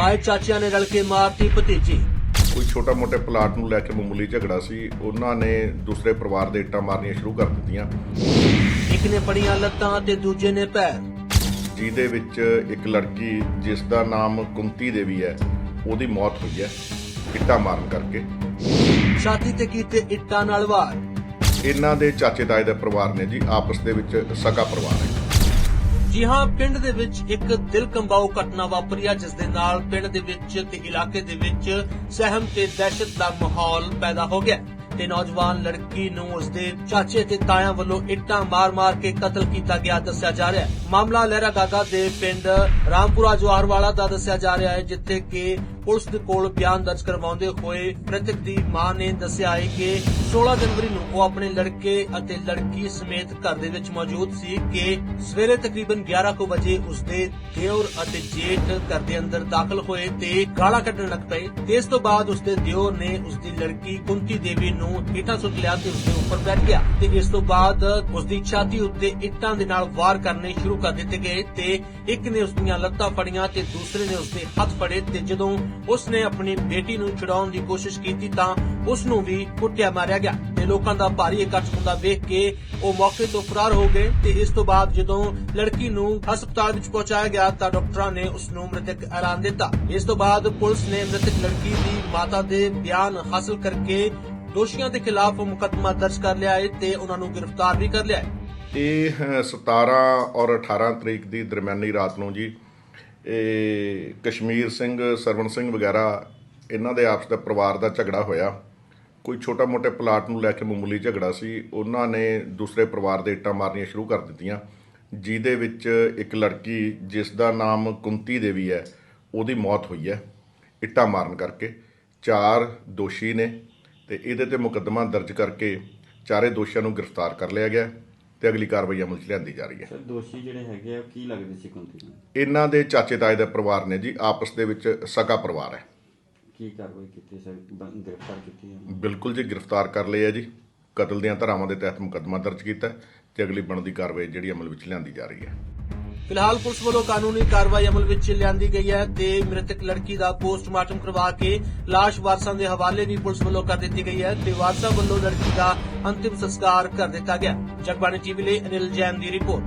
ਤਾਏ ਚਾਚਿਆਂ ਨੇ ਰਲ ਕੇ ਮਾਰਤੀ ਭਤੀਜੀ। ਕੋਈ ਛੋਟਾ ਮੋਟੇ ਪਲਾਟ ਨੂੰ ਲੈ ਕੇ ਮਾਮੂਲੀ ਝਗੜਾ ਸੀ ਉਹਨਾਂ ਨੇ ਦੂਸਰੇ ਪਰਿਵਾਰ ਦੇ ਇੱਟਾਂ ਮਾਰਨੀਆਂ ਸ਼ੁਰੂ ਕਰ ਦਿੱਤੀਆਂ। ਇੱਕ ਨੇ ਫੜੀਆਂ ਲੱਤਾਂ ਤੇ ਦੂਜੇ ਨੇ ਪੈਰ। ਜਿਹਦੇ ਵਿੱਚ ਇੱਕ ਲੜਕੀ ਜਿਸ ਦਾ ਨਾਮ ਕੁੰਤੀ ਦੇਵੀ ਹੈ ਉਹਦੀ ਮੌਤ ਹੋਈ ਹੈ ਇੱਟਾਂ ਮਾਰਨ ਕਰਕੇ। ਛਾਤੀ ਤੇ ਕੀਤੇ ਇੱਟਾਂ ਨਾਲ ਵਾਰ। ਇਹਨਾਂ ਦੇ ਚਾਚੇ ਤਾਏ ਦਾ ਪਰਿਵਾਰ ਨੇ ਜੀ ਆਪਸ ਦੇ ਵਿੱਚ ਸਕਾ ਪਰਿਵਾਰ ਹੈ। ਜੀ ਹਾਂ, ਪਿੰਡ ਦੇ ਵਿੱਚ ਇੱਕ ਦਿਲ ਕੰਬਾਊ ਘਟਨਾ ਵਾਪਰੀ ਆ, ਜਿਸ ਦੇ ਨਾਲ ਪਿੰਡ ਦੇ ਵਿੱਚ ਤੇ ਇਲਾਕੇ ਦੇ ਵਿੱਚ ਸਹਿਮ ਤੇ ਦਹਿਸ਼ਤ ਦਾ ਮਾਹੌਲ ਪੈਦਾ ਹੋ ਗਿਆ। ਤੇ ਨੌਜਵਾਨ ਲੜਕੀ ਨੂੰ ਉਸਦੇ ਚਾਚੇ ਤੇ ਤਾਇਆ ਵੱਲੋਂ ਇੱਟਾਂ ਮਾਰ-ਮਾਰ ਕੇ ਕਤਲ ਕੀਤਾ ਗਿਆ, ਦੱਸਿਆ ਜਾ ਰਿਹਾ ਹੈ। ਮਾਮਲਾ ਲਹਿਰਾ ਗਾਗਾ ਦੇ ਪਿੰਡ ਰਾਮਪੁਰਾ ਜਵਾਹਰਵਾਲਾ ਦਾ ਦੱਸਿਆ ਜਾ ਰਿਹਾ ਹੈ, ਜਿੱਥੇ ਕਿ ਪੁਲਿਸ ਦੇ ਕੋਲ ਬਿਆਨ ਦਰਜ ਕਰਵਾਉਂਦੇ ਹੋਏ ਮ੍ਰਿਤਕ ਦੀ ਮਾਂ ਨੇ ਦੱਸਿਆ ਹੈ ਕਿ 16 ਜਨਵਰੀ ਨੂੰ ਉਹ ਆਪਣੇ ਲੜਕੇ ਅਤੇ ਲੜਕੀ ਸਮੇਤ ਘਰ ਦੇ ਵਿੱਚ ਮੌਜੂਦ ਸੀ ਕਿ ਸਵੇਰੇ ਤਕਰੀਬਨ 11 ਕੁ ਵਜੇ ਉਸਦੇ ਦਿਓਰ ਅਤੇ ਜੇਠ ਘਰ ਦੇ ਅੰਦਰ ਦਾਖਲ ਹੋਏ ਤੇ ਗਾਲਾਂ ਕੱਢਣ ਲੱਗ ਪਏ। ਤੇ ਇਸ ਤੋਂ ਬਾਅਦ ਉਸਦੇ ਦਿਓਰ ਨੇ ਉਸਦੀ ਲੜਕੀ ਕੁੰਤੀ ਦੇਵੀ ਨੂੰ ਹੇਠਾਂ ਸੁੱਟ ਲਿਆ ਤੇ ਉਸਦੇ ਉੱਪਰ ਬੈਠ ਗਿਆ ਤੇ ਇਸ ਤੋਂ ਬਾਅਦ ਉਸਦੀ ਛਾਤੀ ਉੱਤੇ ਇੱਟਾਂ ਦੇ ਨਾਲ ਵਾਰ ਕਰਨੇ ਸ਼ੁਰੂ ਕਰ ਦਿੱਤੇ ਗਏ ਤੇ ਇੱਕ ਨੇ ਉਸਦੀਆਂ ਲੱਤਾਂ ਫੜੀਆਂ ਤੇ ਦੂਸਰੇ ਨੇ ਉਸਦੇ ਹੱਥ ਫੜੇ ਤੇ ਜਦੋਂ ਉਸ ਨੇ ਆਪਣੀ ਬੇਟੀ ਨੂੰ ਛੁਡਾਉਣ ਦੀ ਕੋਸ਼ਿਸ਼ ਕੀਤੀ ਤਾਂ ਉਸ ਨੂੰ ਵੀ ਕੁੱਟਿਆ ਮਾਰਿਆ ਗਿਆ ਤੇ ਲੋਕਾਂ ਦਾ ਭਾਰੀ ਇਕੱਠ ਹੁੰਦਾ ਵੇਖ ਕੇ ਉਹ ਮੌਕੇ ਤੋਂ ਫਰਾਰ ਹੋ ਗਏ ਤੇ ਇਸ ਤੋਂ ਬਾਅਦ ਜਦੋਂ ਲੜਕੀ ਨੂੰ ਹਸਪਤਾਲ ਵਿੱਚ ਪਹੁੰਚਾਇਆ ਗਿਆ ਤਾਂ ਡਾਕਟਰਾਂ ਨੇ ਉਸ ਨੂੰ ਮ੍ਰਿਤਕ ਐਲਾਨ ਦਿੱਤਾ। ਇਸ ਤੋਂ ਬਾਅਦ ਪੁਲਿਸ ਨੇ ਮ੍ਰਿਤਕ ਲੜਕੀ ਦੀ ਮਾਤਾ ਦੇ ਬਿਆਨ ਹਾਸਲ ਕਰਕੇ ਦੋਸ਼ੀਆਂ ਦੇ ਖਿਲਾਫ ਮੁਕੱਦਮਾ ਦਰਜ ਕਰ ਲਿਆ ਹੈ ਤੇ ਉਹਨਾਂ ਨੂੰ ਗ੍ਰਿਫਤਾਰ ਵੀ ਕਰ ਲਿਆ ਹੈ। ਇਹ 17 ਔਰ 18 ਤਰੀਕ ਦੀ ਦਰਮਿਆਨੀ ਰਾਤ ਨੂੰ ਜੀ ਇਹ ਕਸ਼ਮੀਰ ਸਿੰਘ, ਸਰਵਣ ਸਿੰਘ ਵਗੈਰਾ, ਇਹਨਾਂ ਦੇ ਆਪਸ ਦਾ ਪਰਿਵਾਰ ਦਾ ਝਗੜਾ ਹੋਇਆ। ਕੋਈ ਛੋਟਾ ਮੋਟੇ ਪਲਾਟ ਨੂੰ ਲੈ ਕੇ ਮਾਮੂਲੀ ਝਗੜਾ ਸੀ। ਉਹਨਾਂ ਨੇ ਦੂਸਰੇ ਪਰਿਵਾਰ ਦੇ ਇੱਟਾਂ ਮਾਰਨੀਆਂ ਸ਼ੁਰੂ ਕਰ ਦਿੱਤੀਆਂ, ਜਿਹਦੇ ਵਿੱਚ ਇੱਕ ਲੜਕੀ, ਜਿਸ ਦਾ ਨਾਮ ਕੁੰਤੀ ਦੇਵੀ ਹੈ, ਉਹਦੀ ਮੌਤ ਹੋਈ ਹੈ, ਇੱਟਾਂ ਮਾਰਨ ਕਰਕੇ। ਚਾਰ ਦੋਸ਼ੀ ਨੇ ਤੇ ਇਹਦੇ ਤੇ ਮੁਕੱਦਮਾ ਦਰਜ ਕਰਕੇ ਚਾਰੇ ਦੋਸ਼ੀਆਂ ਨੂੰ ਗ੍ਰਿਫਤਾਰ ਕਰ ਲਿਆ ਗਿਆ। ਤੇ ਅਗਲੀ ਕਾਰਵਾਈ ਅਮਲ 'ਚ ਲਿਆਂਦੀ ਜਾ ਰਹੀ ਹੈ। ਸਰ ਦੋਸ਼ੀ ਜਿਹੜੇ ਹੈਗੇ ਆ ਕੀ ਲੱਗਦੇ ਸੀ ਕੁੰਤੀ ਨੂੰ ਇਹਨਾਂ ਦੇ ਚਾਚੇ ਤਾਏ ਦਾ ਪਰਿਵਾਰ ਨੇ ਜੀ ਆਪਸ ਦੇ ਵਿੱਚ ਸਕਾ ਪਰਿਵਾਰ ਹੈ। ਕੀ ਕਾਰਵਾਈ ਕੀਤੀ ਸਰ? ਬ- ਗ੍ਰਿਫਤਾਰ ਕੀਤੀ ਹੈ ਬਿਲਕੁਲ ਜੀ ਗ੍ਰਿਫਤਾਰ ਕਰ ਲਏ ਆ ਜੀ। ਕਤਲ ਦੀਆਂ ਧਾਰਾਵਾਂ ਦੇ ਤਹਿਤ ਮੁਕੱਦਮਾ ਦਰਜ ਕੀਤਾ ਹੈ ਤੇ ਅਗਲੀ ਬਣਦੀ ਕਾਰਵਾਈ ਜਿਹੜੀ ਅਮਲ ਵਿੱਚ ਲਿਆਂਦੀ ਜਾ ਰਹੀ ਹੈ। ਫਿਲਹਾਲ ਪੁਲਿਸ ਵੱਲੋਂ ਕਾਨੂੰਨੀ ਕਾਰਵਾਈ ਅਮਲ ਵਿੱਚ ਲਿਆਂਦੀ ਗਈ ਹੈ ਤੇ ਮ੍ਰਿਤਕ ਲੜਕੀ ਦਾ ਪੋਸਟਮਾਰਟਮ ਕਰਵਾ ਕੇ ਲਾਸ਼ ਵਾਰਸਾਂ ਦੇ ਹਵਾਲੇ ਵੀ ਪੁਲਿਸ ਵੱਲੋਂ ਕਰ ਦਿੱਤੀ ਗਈ ਹੈ ਤੇ ਵਾਰਸਾਂ ਵੱਲੋਂ ਲੜਕੀ ਦਾ ਅੰਤਿਮ ਸੰਸਕਾਰ ਕਰ ਦਿੱਤਾ ਗਿਆ। ਜਗਬਾਣੀ ਟੀਵੀ ਲਈ ਅਨਿਲ ਜੈਨ ਦੀ ਰਿਪੋਰਟ।